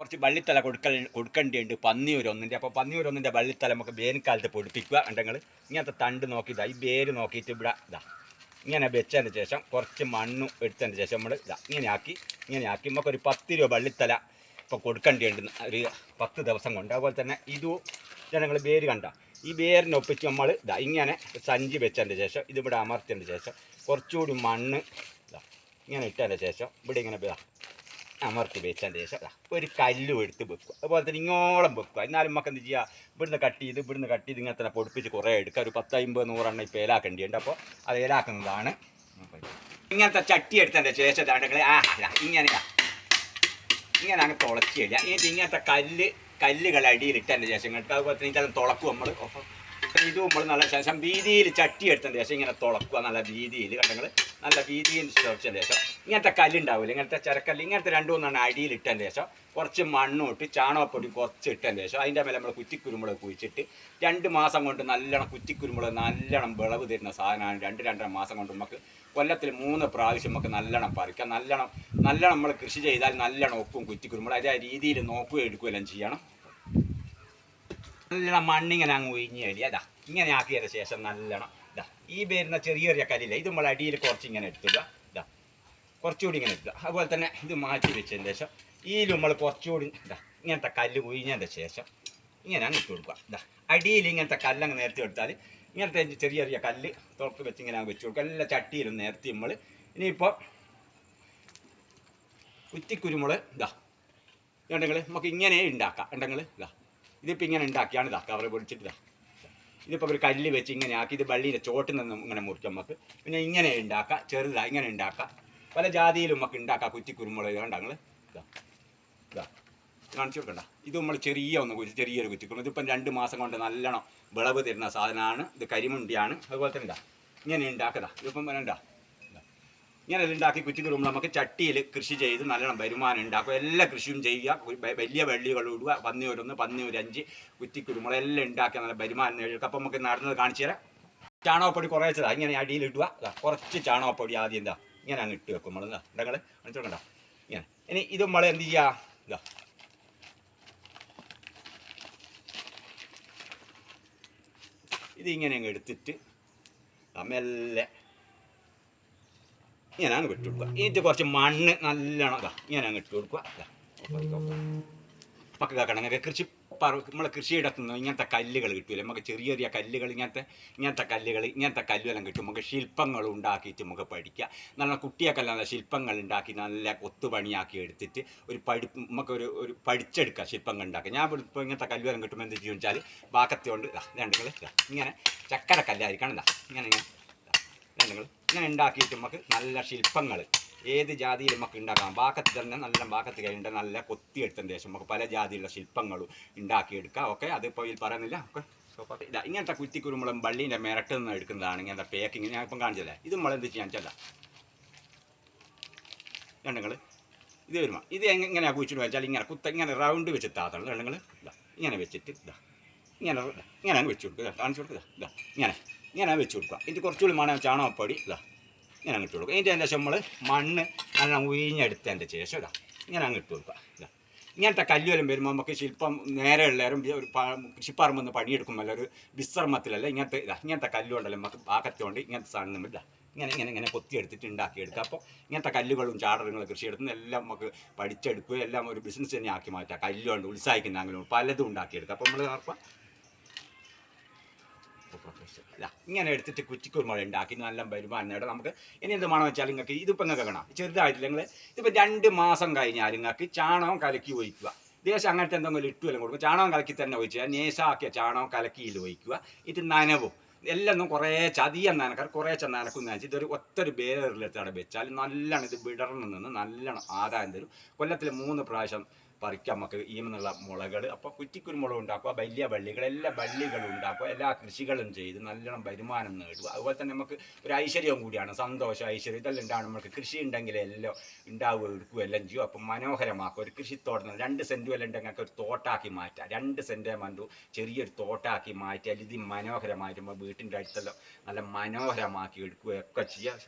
കുറച്ച് വള്ളിത്തല കൊടുക്കൽ കൊടുക്കേണ്ടിയുണ്ട് പന്നിയൂർ ഒന്നിന്റെ. അപ്പോൾ പന്നിയൂർ ഒന്നിന്റെ വള്ളിത്തല നമുക്ക് വേനൽക്കാലത്ത് പൊടിപ്പിക്കുക ഉണ്ടെങ്കിൽ ഇങ്ങനത്തെ തണ്ട് നോക്കി ഈ വേര് നോക്കിയിട്ട് ഇവിടെ ഇതാ ഇങ്ങനെ വെച്ചതിന് ശേഷം കുറച്ച് മണ്ണും എടുത്തതിന് ശേഷം നമ്മൾ ഇതാ ഇങ്ങനെ ആക്കി ഇങ്ങനെ നമുക്ക് ഒരു പത്ത് രൂപ വള്ളിത്തല ഇപ്പോൾ കൊടുക്കേണ്ടിയുണ്ട് ഒരു പത്ത് ദിവസം കൊണ്ട്. അതുപോലെ തന്നെ ഇതും ജനങ്ങൾ വേര് കണ്ട. ഈ വേരിനൊപ്പിച്ച് നമ്മൾ ഇതാ ഇങ്ങനെ സഞ്ചി വെച്ചതിന് ശേഷം ഇതിവിടെ അമർത്തിയതിന് ശേഷം കുറച്ചുകൂടി മണ്ണ് ഇതാ ഇങ്ങനെ ഇട്ടതിന് ശേഷം ഇവിടെ ഇങ്ങനെ അമർത്തി വെച്ചാൽ ശേഷം ഒരു കല്ലും എടുത്ത് വെക്കുക. അതുപോലെ തന്നെ ഇങ്ങോളം വെക്കുക. എന്നാലും നമുക്ക് എന്ത് ചെയ്യുക ഇവിടുന്ന് കട്ട് ചെയ്ത് ഇവിടുന്ന് കട്ട് ചെയ്ത് ഇങ്ങനെ തന്നെ പൊടിപ്പിച്ച് കുറേ എടുക്കുക. ഒരു പത്തമ്പത് നൂറെണ്ണം ഇപ്പോൾ ഏലാക്കേണ്ടിയുണ്ട് അപ്പോൾ അത് ഏലാക്കുന്നതാണ്. ഇങ്ങനത്തെ ചട്ടി എടുത്തതിന്റെ ശേഷം ദാണ്ടെങ്കിൽ ആ ഇങ്ങനെ ഇങ്ങനെ അങ്ങ് തുളച്ചില്ല എന്നിട്ട് ഇങ്ങനത്തെ കല്ല് കല്ലുകൾ അടിയിലിട്ടതിന്റെ ശേഷം കേട്ടോ അതുപോലെ തന്നെ ഇതെല്ലാം തുളക്കും നമ്മൾ. ഇത് നമ്മൾ നല്ല ശേഷം വീതിയിൽ ചട്ടി എടുത്തതിന് ശേഷം ഇങ്ങനെ തുളക്കുക നല്ല വീതിയിൽ കണ്ടെങ്കിൽ നല്ല വീതിയിൽ തുളച്ചതിന് ശേഷം ഇങ്ങനത്തെ കല്ലുണ്ടാവില്ല ഇങ്ങനത്തെ ചരക്കല്ല് ഇങ്ങനത്തെ രണ്ടു മൂന്നെണ്ണം അടിയിൽ ഇട്ടതിന് ശേഷം കുറച്ച് മണ്ണും ഇട്ട് ചാണകപ്പൊടി കുറച്ച് ഇട്ടതിന് ശേഷം അതിന്റെ മേലെ നമ്മൾ കുറ്റിക്കുരുമുളക് കുഴിച്ചിട്ട് രണ്ട് മാസം കൊണ്ട് നല്ലോണം കുറ്റിക്കുരുമുളക് നല്ലോണം വിളവ് തരുന്ന സാധനമാണ്. രണ്ട് രണ്ടര മാസം കൊണ്ട് നമുക്ക് കൊല്ലത്തിൽ മൂന്ന് പ്രാവശ്യം നമുക്ക് നല്ലോണം പറിക്കാം. നല്ലോണം നല്ലോണം നമ്മൾ കൃഷി ചെയ്താൽ നല്ലോണം ഒപ്പും കുറ്റിക്കുരുമുളക്. അതേ രീതിയിൽ നോക്കുകയും എടുക്കുകയെല്ലാം ചെയ്യണം. നല്ലോണം മണ്ണിങ്ങനെ അങ്ങ് ഒഴിഞ്ഞ് കഴിയുക അതാ ഇങ്ങനെ ആക്കിയതിന് ശേഷം നല്ലോണം ഇതാ ഈ വരുന്ന ചെറിയ ചെറിയ കല്ലില്ല ഇത് നമ്മൾ അടിയിൽ കുറച്ച് ഇങ്ങനെ എടുക്കുക ഇതാ കുറച്ചുകൂടി ഇങ്ങനെ എടുക്കുക. അതുപോലെ തന്നെ ഇത് മാറ്റി വെച്ചതിന് ശേഷം ഈ നമ്മൾ കുറച്ചുകൂടി ഇതാ ഇങ്ങനത്തെ കല്ല് ഒഴിഞ്ഞതിന്റെ ശേഷം ഇങ്ങനെ അങ്ങ് ഇട്ട് കൊടുക്കുക ഇതാ അടിയിൽ ഇങ്ങനത്തെ കല്ലങ്ങ് നേരത്തെ എടുത്താൽ ഇങ്ങനത്തെ ചെറിയ ചെറിയ കല്ല് തുറത്ത് വെച്ച് ഇങ്ങനെ വെച്ച് കൊടുക്കുക. എല്ലാ ചട്ടിയിലും നേരത്തെ നമ്മൾ ഇനിയിപ്പോൾ കുറ്റിക്കുരുമുളക് ഇതാ ഉണ്ടെങ്കിൽ നമുക്ക് ഇങ്ങനെ ഉണ്ടാക്കാം ഉണ്ടെങ്കിൽ ഇതാ ഇതിപ്പോൾ ഇങ്ങനെ ഉണ്ടാക്കിയാണ് ഇതാ കവർ പൊടിച്ചിട്ട് ഇതാ. ഇതിപ്പോൾ ഒരു കല്ല് വെച്ച് ഇങ്ങനെ ആക്കി ഇത് വള്ളീന്റെ ചോട്ടിൽ നിന്ന് ഇങ്ങനെ മുറിക്കും നമുക്ക്. പിന്നെ ഇങ്ങനെ ഉണ്ടാക്കാം ചെറുതാ ഇങ്ങനെ ഉണ്ടാക്കാം. പല ജാതിയിലും നമുക്ക് ഉണ്ടാക്കാം കുറ്റിക്കുരുമുളക് കണ്ടങ്ങൾ ഇതാ ഇതാ. കാണിച്ചു കൊടുക്കണ്ട. ഇത് നമ്മൾ ചെറിയ ഒന്ന് കുറ്റി ചെറിയൊരു കുറ്റിക്കുരുമുളക്. ഇതിപ്പം രണ്ട് മാസം കൊണ്ട് നല്ലോണം വിളവ് തരുന്ന സാധനമാണ്. ഇത് കരിമുണ്ടിയാണ്. അതുപോലെ തന്നെ ഇതാ ഇങ്ങനെ ഉണ്ടാക്കതാ ഇതിപ്പം വേണ്ട ഇങ്ങനെ ഉണ്ടാക്കി കുറ്റിക്കുരുമ്പോൾ നമുക്ക് ചട്ടിയിൽ കൃഷി ചെയ്ത് നല്ലോണം വരുമാനം ഉണ്ടാക്കും എല്ലാ കൃഷിയും ചെയ്യുക. വലിയ വെള്ളികൾ ഇടുക. പന്നി ഒരു ഒന്ന് പന്നി ഒരു അഞ്ച് കുറ്റിക്കുരുമുളക് എല്ലാം ഉണ്ടാക്കി നല്ല വരുമാനം നേടിയെടുക്കുക അപ്പം നമുക്ക് നടന്നത് കാണിച്ചു തരാം. ചാണകപ്പൊടി കുറേച്ചതാ. ഇങ്ങനെ അടിയിൽ ഇടുക. കുറച്ച് ചാണകപ്പൊടി ആദ്യം എന്താ ഇങ്ങനെ അങ്ങ് ഇട്ട് വെക്കും നമ്മൾ ഇടങ്ങൾ കാണിച്ചു ഇങ്ങനെ. ഇനി ഇത് നമ്മൾ എന്ത് ചെയ്യുക? ഇതാ ഇതിങ്ങനെ അങ്ങ് എടുത്തിട്ട് മെല്ലെ ഇങ്ങനെ അങ്ങ് വിട്ട് കൊടുക്കുക. എന്നിട്ട് കുറച്ച് മണ്ണ് നല്ലോണം ഇതാ ഇങ്ങനെ അങ്ങ് ഇട്ട് കൊടുക്കുക. മക്കൾ നമുക്ക് കൃഷി കൃഷി നമ്മളെ കൃഷിയിടത്തു നിന്ന് ഇങ്ങനത്തെ കല്ലുകൾ കിട്ടില്ല നമുക്ക് ചെറിയ ചെറിയ കല്ലുകൾ ഇങ്ങനത്തെ ഇങ്ങനത്തെ കല്ലുകൾ ഇങ്ങനത്തെ കല്ലുകളെല്ലാം കിട്ടും. നമുക്ക് ശില്പങ്ങൾ ഉണ്ടാക്കിയിട്ട് നമുക്ക് പഠിക്കാം. നല്ല കുട്ടിയൊക്കെ നല്ല ശില്പങ്ങൾ ഉണ്ടാക്കി നല്ല കൊത്തുപണിയാക്കി എടുത്തിട്ട് ഒരു പഠി നമുക്കൊരു ഒരു പഠിച്ചെടുക്കുക ശില്പങ്ങൾ ഉണ്ടാക്കുക ഞാൻ ഇപ്പോൾ ഇങ്ങനത്തെ കല്ലുകളെല്ലാം കിട്ടുമ്പോൾ എന്ത് ചെയ്യും വെച്ചാൽ ബാക്കത്തി കൊണ്ട് രണ്ടുങ്ങൾ ഇങ്ങനെ ചക്കര കല്ലായിരിക്കണം. ഇങ്ങനെ ഇങ്ങനെ രണ്ടുകൾ ഇങ്ങനെ ഉണ്ടാക്കിയിട്ട് നമുക്ക് നല്ല ശില്പങ്ങൾ ഏത് ജാതിയിൽ നമുക്ക് ഉണ്ടാക്കാം. ബാക്കത്ത് തന്നെ നല്ല ബാക്കത്ത് കഴിഞ്ഞിട്ട് നല്ല കൊത്തിയെടുത്തതിന് ശേഷം നമുക്ക് പല ജാതിയിലുള്ള ശില്പങ്ങളും ഉണ്ടാക്കിയെടുക്കാം. ഓക്കെ? അതിപ്പോൾ ഇതിൽ പറയുന്നില്ല. ഓക്കെ? ഇതാ ഇങ്ങനത്തെ കുറ്റിക്കുരുമ്പളും വള്ളീന്റെ മിരട്ട് നിന്ന് എടുക്കുന്നതാണ് ഇങ്ങനത്തെ പേക്കിങ്. ഞാൻ ഇപ്പം കാണിച്ചല്ലേ ഇത് നമ്മൾ എന്ത് ചെയ്യാൻ വെച്ചാൽ രണ്ടുങ്ങൾ ഇത് വരുമ്പോൾ ഇത് എങ്ങ- എങ്ങനെയാണ് കുഴിച്ചിട്ട് വെച്ചാൽ ഇങ്ങനെ കുത്ത ഇങ്ങനെ റൗണ്ട് വെച്ച് താത്തണം. രണ്ടുങ്ങൾ ഇതാ ഇങ്ങനെ വെച്ചിട്ട് ഇതാ. ഇങ്ങനെ ഇങ്ങനെ വെച്ച് കൊടുക്കുക കാണിച്ചു കൊടുക്കുക ഇതാ ഇങ്ങനെ. ഇങ്ങനെ വെച്ച് കൊടുക്കുക. ഇതിന്റെ കുറച്ചുകൂടി മണം ചാണകപ്പൊടി ഇതാ. ഇങ്ങനെ അങ്ങ് ഇട്ട് കൊടുക്കുക. ഇതിന്റെ അതിന്റെ ശേഷം നമ്മൾ മണ്ണ് നല്ല ഉയിഞ്ഞെടുത്തതിന്റെ ശേഷം ഇതാ ഇങ്ങനെ അങ്ങ് ഇട്ട് കൊടുക്കുക. ഇതാ. ഇങ്ങനത്തെ കല്ലുവലം വരുമ്പോൾ നമുക്ക് ശില്പം നേരെ ഉള്ളവരും ഒരു കൃഷിപ്പറമ്പ് നിന്ന് പണിയെടുക്കുമ്പോൾ ഒരു വിശ്രമത്തിലല്ല ഇങ്ങനത്തെ ഇതാ ഇങ്ങനത്തെ കല്ലുകൊണ്ടല്ലോ നമുക്ക് പാകത്തോണ്ട് ഇങ്ങനത്തെ സാധനം ഇല്ല ഇങ്ങനെ ഇങ്ങനെ ഇങ്ങനെ കൊത്തിയെടുത്തിട്ട് ഉണ്ടാക്കിയെടുക്കുക. അപ്പോൾ ഇങ്ങനത്തെ കല്ലുകളും ചാടറുകളും കൃഷിയെടുക്കുന്ന എല്ലാം നമുക്ക് പഠിച്ചെടുക്കുക എല്ലാം ഒരു ബിസിനസ് തന്നെ ആക്കി മാറ്റാം കല്ലുകൊണ്ട് ഉത്സാഹിക്കുന്ന അങ്ങനെ പലതും ഉണ്ടാക്കിയെടുക്കുക. അപ്പോൾ നമ്മൾ ആർക്കുക ഇല്ല ഇങ്ങനെ എടുത്തിട്ട് കുറ്റിക്കുരുമുളക് ഉണ്ടാക്കി നല്ല വരുമാനം നേടാം. നമുക്ക് ഇനി എന്ത് മണം വെച്ചാൽ നിങ്ങൾക്ക് ഇതിപ്പോൾ നിങ്ങൾക്ക് കാണാം. ചെറുതായിട്ടില്ല നിങ്ങൾ ഇതിപ്പോൾ രണ്ട് മാസം കഴിഞ്ഞാൽ നിങ്ങൾക്ക് ചാണകം കലക്കി ഒഴിക്കുക. ദേശം അങ്ങനത്തെ എന്തെങ്കിലും ഇട്ടുമല്ലോ കൊടുക്കും. ചാണകം കലക്കി തന്നെ ഒഴിക്കുക നേശാക്കിയ ചാണകം കലക്കിയിൽ ഒഴിക്കുക. ഇത് നനവും. എല്ലാം കുറേ ചതിയം നനക്കാർ കുറേ നനക്കും നനച്ച് ഇതൊരു ഒത്തൊരു ബേറിലെടുത്താണ് വെച്ചാൽ നല്ലോണം ഇത് വിടർന്ന് നിന്ന് നല്ലോണം ആദായം തരും. കൊല്ലത്തിൽ മൂന്ന് പ്രാവശ്യം പറിക്കാം നമുക്ക് ഈ എന്നുള്ള മുളകൾ. അപ്പോൾ കുറ്റിക്കുരുമുളക് ഉണ്ടാക്കുക വലിയ വള്ളികൾ എല്ലാ വള്ളികളും ഉണ്ടാക്കുക എല്ലാ കൃഷികളും ചെയ്ത് നല്ലോണം വരുമാനം നേടുക. അതുപോലെ തന്നെ നമുക്ക് ഒരു ഐശ്വര്യവും കൂടിയാണ് സന്തോഷം ഐശ്വര്യം ഇതെല്ലാം ഉണ്ടാവണം. നമുക്ക് കൃഷി ഉണ്ടെങ്കിൽ എല്ലാം ഉണ്ടാവുക എടുക്കുക എല്ലാം ചെയ്യും. അപ്പം മനോഹരമാക്കുക ഒരു കൃഷിത്തോട്ടം രണ്ട് സെന്റും എല്ലാം ഉണ്ടെങ്കിൽ ഒരു തോട്ടാക്കി മാറ്റാം രണ്ട് സെന്റ് മണ്ടു ചെറിയൊരു തോട്ടാക്കി മാറ്റിയാൽ ഇത് മനോഹരമായിട്ട് വീട്ടിന്റെ അടുത്തെല്ലാം നല്ല മനോഹരമാക്കി എടുക്കുകയൊക്കെ ചെയ്യാം.